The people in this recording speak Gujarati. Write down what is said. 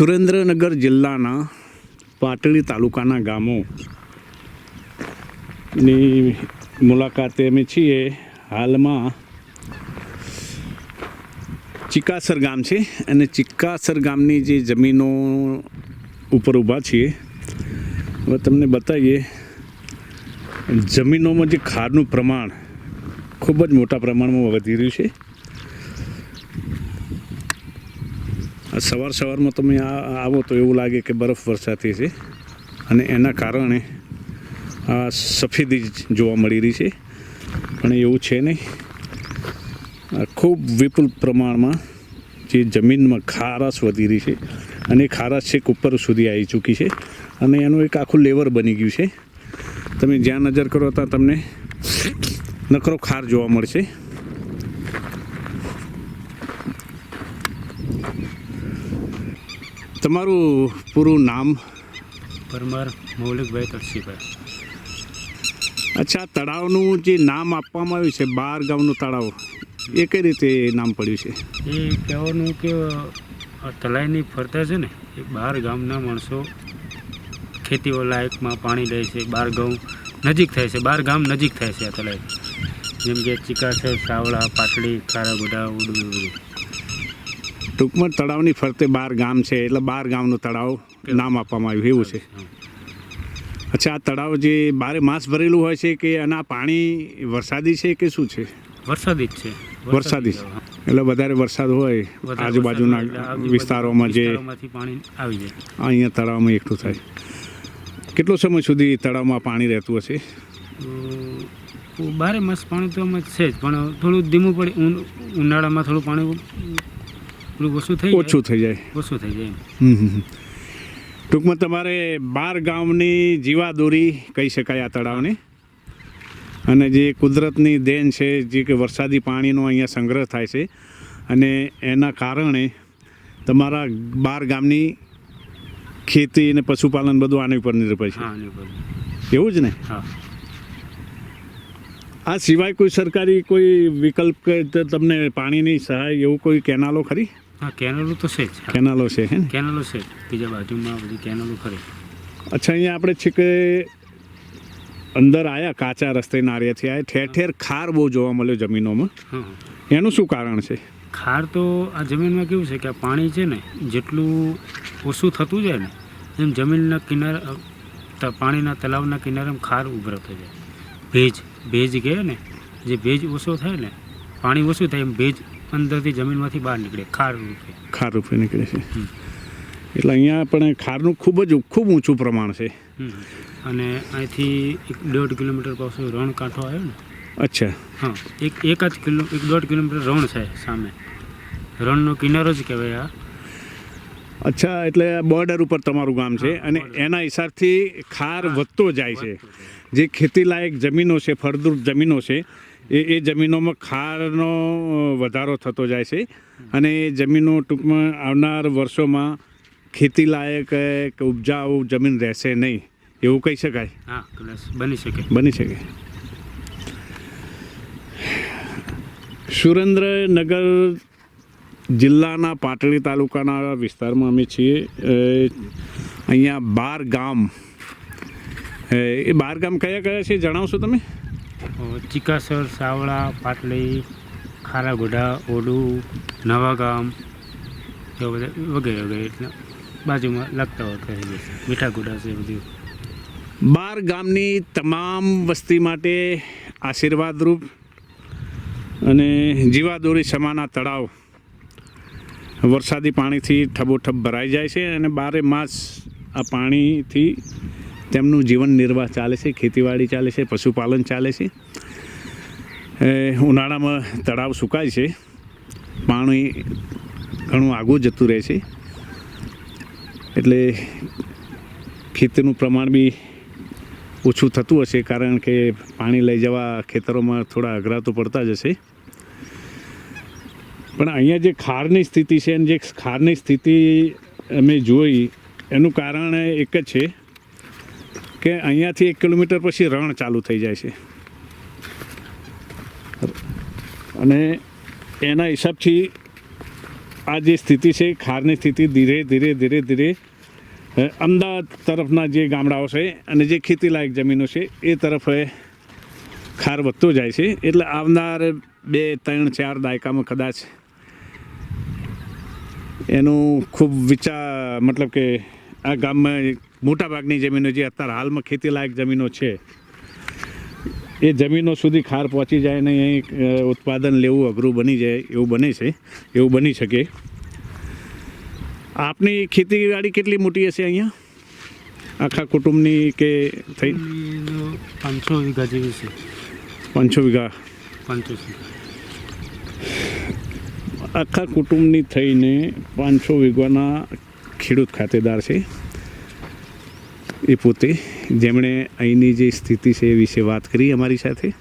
સુરેન્દ્રનગર જિલ્લાના પાટડી તાલુકાના ગામોની મુલાકાતે અમે છીએ. હાલમાં ચિકાસર ગામ છે અને ચિકાસર ગામની જે જમીનો ઉપર ઊભા છીએ. હવે તમને બતાવીએ, જમીનોમાં જે ખારનું પ્રમાણ ખૂબ જ મોટા પ્રમાણમાં વધી રહ્યું છે. સવાર સવારમાં તમે આ આવો તો એવું લાગે કે બરફ વરસાતી છે. અને એના કારણે આ સફેદી જોવા મળી રહી છે. પણ એવું છે નહીં. ખૂબ વિપુલ પ્રમાણમાં જે જમીનમાં ખારાશ વધી રહી છે અને એ ખારાશ છેક ઉપર સુધી આવી ચૂકી છે. અને એનું એક આખું લેવર બની ગયું છે. તમે જ્યાં નજર કરો ત્યાં તમને નકરો ખાર જોવા મળશે. તમારું પૂરું નામ? પરમાર મૌલિકભાઈ તળસીભાઈ અચ્છા તળાવનું જે નામ આપવામાં આવ્યું છે બાર ગામનું તળાવ એ કઈ રીતે નામ પડ્યું છે? એ કહેવાનું કે આ તલાઈની ફરતા છે ને એ બાર ગામના માણસો ખેતીઓ લાયકમાં પાણી લે છે બાર ગામ નજીક થાય છે બાર ગામ નજીક થાય છે આ તલાઈ જેમ કે ચિકાસર સાવળા પાટડી ખારાગોડા ઉડું. ટૂંકમાં તળાવની ફરતે બાર ગામ છે એટલે બાર ગામનું તળાવ નામ આપવામાં આવ્યું એવું છે. અચ્છા આ તળાવ જે બારે માસ ભરેલું હોય છે કે આના પાણી વરસાદી છે કે શું છે? વરસાદી જ છે. વરસાદી છે. એટલે વધારે વરસાદ હોય આજુબાજુના વિસ્તારોમાં જે અહીંયા તળાવમાં એકઠું થાય. કેટલો સમય સુધી તળાવમાં પાણી રહેતું હશે? બારે માસ પાણી તો આમાં છે જ પણ થોડું ધીમું પડે ઉન- ઉનાળામાં થોડું પાણી થોડું ઓછું થઈ જાય. ઓછું થઈ જાય. ઓછું થઈ જાય હમ. ટૂંકમાં તમારે બાર ગામની જીવાદોરી કહી શકાય આ તળાવને. અને જે કુદરતની દેન છે જે કે વરસાદી પાણીનો અહીંયા સંગ્રહ થાય છે અને એના કારણે તમારા બાર ગામની ખેતી અને પશુપાલન બધું આની ઉપર નિર્ભર છે. એવું જ ને? આ સિવાય કોઈ સરકારી કોઈ વિકલ્પ તમને પાણીની સહાય એવું કોઈ કેનાલો ખરી? હા કેનલો તો છે જ. કેનાલો છે હે ને? કેનલો છે. બીજા બાજુમાં બધી કેનલો ખરી. અચ્છા અહીંયા આપણે છે કે અંદર આયા કાચા રસ્તે નારિયેથી આયા. ઠેર ઠેર ખાર બહુ જોવા મળ્યો જમીનોમાં. એનું શું કારણ છે? ખાર તો આ જમીનમાં કેવું છે કે આ પાણી છે ને જેટલું ઓછું થતું જાય ને એમ જમીનના કિનારા પાણીના તલાવના કિનારે ખાર ઉભરાતો જાય. ભેજ ભેજ કહે ને જે ભેજ ઓછો થાય ને પાણી ઓછું થાય એમ ભેજ અંદરથી જમીનમાંથી બહાર નીકળે ખાર રૂપે. ખાર રૂપે નીકળે છે. એટલે અહીંયા પણ ખારનું ખૂબ જ ખૂબ ઊંચું પ્રમાણ છે. અને અહીંથી એક દોઢ કિલોમીટર પાસે રણ કાંઠો આવ્યો ને? અચ્છા. હા. એક એક જ કિલો એક દોઢ કિલોમીટર રણ છે સામે. રણનો કિનારો જ કહેવાય આ. અચ્છા એટલે બોર્ડર ઉપર તમારું ગામ છે અને એના હિસાબથી ખાર વધતો જાય છે. જે ખેતીલાયક જમીનો છે ફળદ્રુપ જમીનો છે એ એ જમીનોમાં ખારનો વધારો થતો જાય છે. અને એ જમીનો ટૂંકમાં આવનાર વર્ષોમાં ખેતીલાયક લાયક કે ઉપજાઉ જમીન રહેશે નહીં એવું કહી શકાય? હા બની શકે. બની શકે. સુરેન્દ્રનગર જિલ્લાના પાટડી તાલુકાના વિસ્તારમાં અમે છીએ. અહીંયા બાર ગામ. એ બાર ગામ કયા કયા છે જણાવશો તમે? ચિકાસર સાવળા, પાટલી ખારાગોડા ઓડુ, નવાગામ, એવા બધા વગેરે વગેરે એટલે બાજુમાં લાગતા જશે મીઠાગોડા છે. બધું. બાર ગામની તમામ વસ્તી માટે આશીર્વાદરૂપ અને જીવાદોરી સમાના તળાવ વરસાદી પાણીથી ઠબોઠબ ભરાઈ જાય છે અને બારે માસ આ પાણીથી તેમનું જીવન નિર્વાહ ચાલે છે, ખેતીવાડી ચાલે છે, પશુપાલન ચાલે છે. ઉનાળામાં તળાવ સુકાય છે. પાણી ઘણું આગું જતું રહે છે. એટલે ખેતીનું પ્રમાણ બી ઓછું થતું હશે કારણ કે પાણી લઈ જવા ખેતરોમાં થોડા અઘરા તો પડતા જ હશે પણ અહીંયા જે ખારની સ્થિતિ છે અને જે ખારની સ્થિતિ અમે જોઈ, એનું કારણ એક જ છે કે અહીંયાથી એક કિલોમીટર પછી રણ ચાલુ થઈ જાય છે. અને એના હિસાબથી આ જે સ્થિતિ છે, ખારની સ્થિતિ ધીરે ધીરે ધીરે ધીરે અમદાવાદ તરફના જે ગામડાઓ છે અને જે ખેતીલાયક જમીનો છે, એ તરફ ખાર વધતો જાય છે. એટલે આવનાર બે, ત્રણ, ચાર દાયકામાં કદાચ એનું ખૂબ વિચાર, મતલબ કે આ ગામમાં મોટાભાગની જમીનો જે અત્યારે હાલમાં ખેતીલાયક જમીનો છે એ જમીનો સુધી ખાર પહોંચી જાય ને અહીં ઉત્પાદન લેવું અઘરું બની જાય એવું બને છે એવું બની શકે. આપની ખેતીવાડી કેટલી મોટી હશે અહીંયા? આખા કુટુંબની કે થઈ? પાંચસો વીઘા જેવી છે. પાંચસો વીઘા. પાંચસો આખા કુટુંબની થઈને પાંચસો વીઘાના ખેડૂત ખાતેદાર છે. એ પોતે જેમણે અહીંની જે સ્થિતિ છે એ વિશે વાત કરી અમારી સાથે.